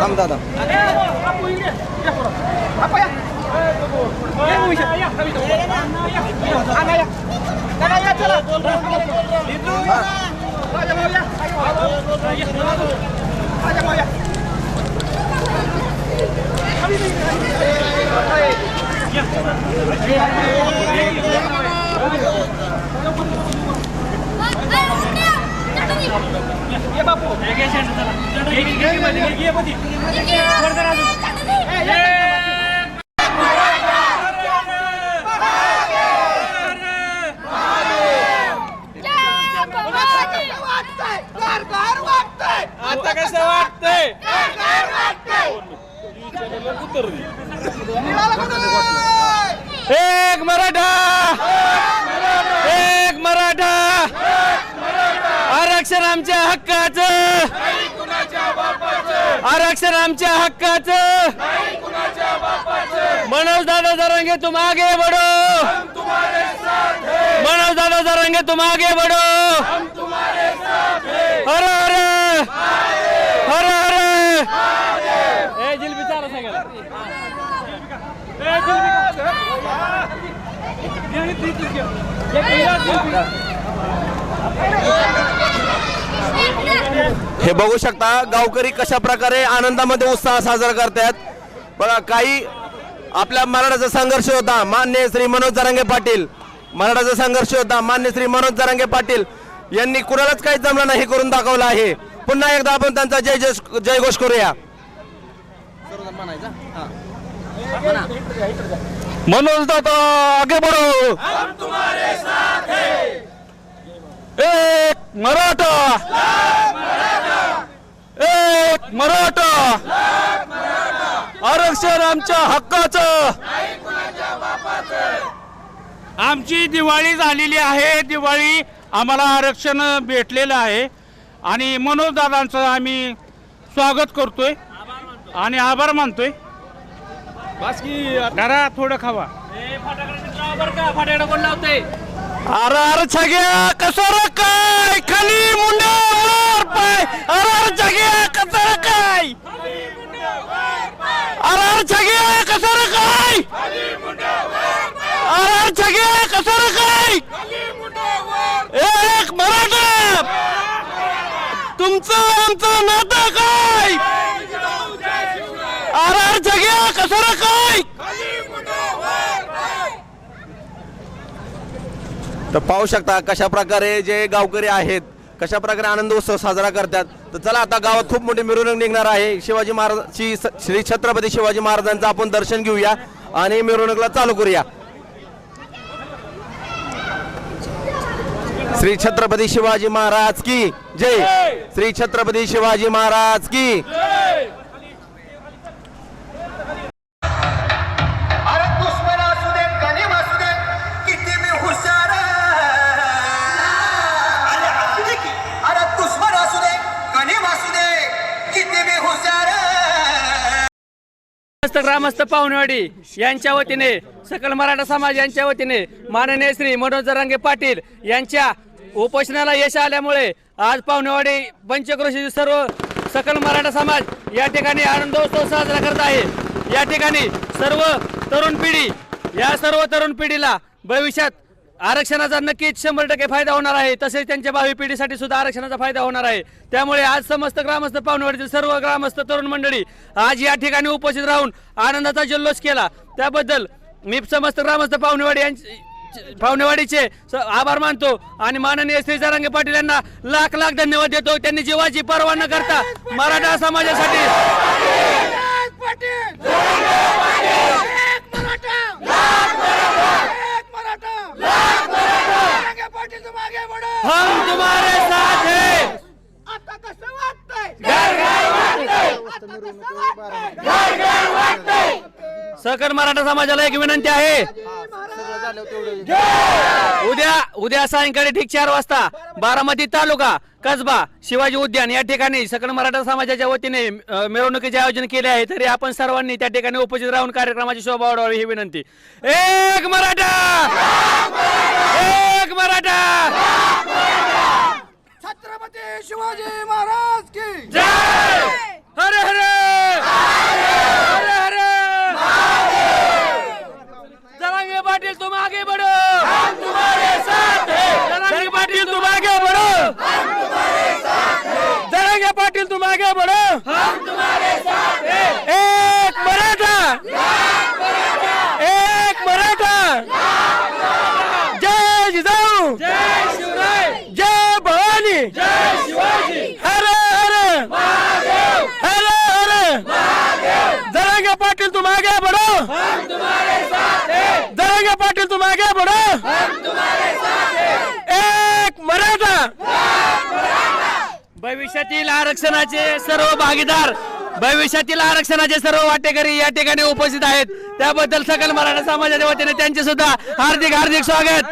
थांब दादा या पुढं. बापू, या. या, उभे शा. या, खाली जाऊ. या. आणा, या. चला, या, चला. लिंबू, या. राजा भाऊ, या. या. राजा भाऊ, या. ये बापू ये घे शेंड चला. ये, ये, ये, मध्ये, ये, ये, मध्ये. वर जरा अजून. ए, आता कसं वाटतंय? एक मराठा एक मराठा आरक्षण आमच्या हक्काचं. आरक्षण आमच्या हक्काचं. मनोज दादा जरांगे तुम आगे बडो. मनोज दादा जरांगे तुम आगे बडो. हर हर हर हर ए जिलबी चाला सगळ्याला. हे बघू शकता गावकरी कशा प्रकारे आनंदामध्ये उत्साह साजरा करतात बघा काही आपल्या मराठाचा संघर्ष होता. मान्य श्री मनोज जरांगे पाटील. मराठाचा संघर्ष होता. मान्य श्री मनोज जरांगे पाटील यांनी कुणालाच काही जमलं नाही करून दाखवलं आहे. पुन्हा एकदा आपण त्यांचा जय जय जयघोष करूया. मनोज दादा आगे बढ़ो. एक मराठा! एक मराठा! आरक्षण आमच्या हक्काचं! आमची दिवाळी झालेली आहे. दिवाळी आम्हाला आरक्षण भेटलेलं आहे. आणि मनोज दादांचं आम्ही स्वागत करतोय आणि आभार मानतोय. जरा थोडं खावा. अरे अरे छग्या कसं रे काय? खाली मुंडा वर पाय. अरे अरे छग्या कसं काय? अरे अरे छग्या कसं रे काय? अरे अरे छग्या कसं रे काय? एक मराठा. तुमचं आमचं नातं काय? अरे अरे छग्या कसं काय? तर पाहू शकता कशा प्रकारे जे गावकरी आहेत कशा प्रकारे आनंद उत्सव साजरा करतात. तर चला आता गावात खूप मोठी मिरवणूक निघणार आहे. शिवाजी महाराज श्री छत्रपती शिवाजी महाराजांचं आपण दर्शन घेऊया आणि मिरवणुकीला चालू करूया. श्री छत्रपती शिवाजी महाराज की जय. श्री छत्रपती शिवाजी महाराज की ग्रामस्थ ग्रामस्थ पाहुणेवाडी यांच्या वतीने सकल मराठा समाज यांच्या वतीने माननीय श्री मनोज जरांगे पाटील यांच्या उपोषणाला यश आल्यामुळे आज पाहुणेवाडी पंचक्रोशी सर्व सकल मराठा समाज या ठिकाणी आनंदोत्सव साजरा करत आहे. या ठिकाणी सर्व तरुण पिढी या सर्व तरुण पिढीला भविष्यात आरक्षणाचा नक्कीच शंभर टक्के फायदा होणार आहे तसेच त्यांच्या भावी पिढीसाठी सुद्धा आरक्षणाचा फायदा होणार आहे त्यामुळे आज समस्त ग्रामस्थ पाहुणेवाडीतील सर्व ग्रामस्थ तरुण मंडळी आज या ठिकाणी उपस्थित राहून आनंदाचा जल्लोष केला त्याबद्दल मी समस्त ग्रामस्थ पाहुणेवाडी यांचे पाहुणेवाडीचे स- आभार मानतो आणि माननीय श्री जरांगे पाटील यांना लाख लाख धन्यवाद देतो त्यांनी जीवाची पर्वा न करता मराठा समाजासाठी हम तुम्हारे साथ हैं आता कसं सकल मराठा समाजाला एक विनंती आहे. उद्या उद्या सायंकाळी ठीक चार वाजता बारामती तालुका कसबा शिवाजी उद्यान या ठिकाणी सकल मराठा समाजाच्या वतीने अ, मिरवणुकीचे आयोजन केले आहे. तरी आपण सर्वांनी त्या ठिकाणी उपस्थित राहून कार्यक्रमाची शोभा वाढवावी ही विनंती. एक मराठा एक मराठा छत्रपती शिवाजी महाराज की जय हरे हरे हरे हरे जरांगे पाटील तुम आगे बढ़ो हम तुम्हारे साथ हैं जरांगे पाटील तुम आगे बढ़ो जरांगे पाटील तुम आगे बढ़ो. हम तुम्हारे भविष्यातील आरक्षणाचे सर्व भागीदार भविष्यातील आरक्षणाचे सर्व वाटेकरी या ठिकाणी उपस्थित आहेत. त्याबद्दल सकल मराठा समाजाच्या वतीने त्यांचे सुद्धा हार्दिक हार्दिक स्वागत.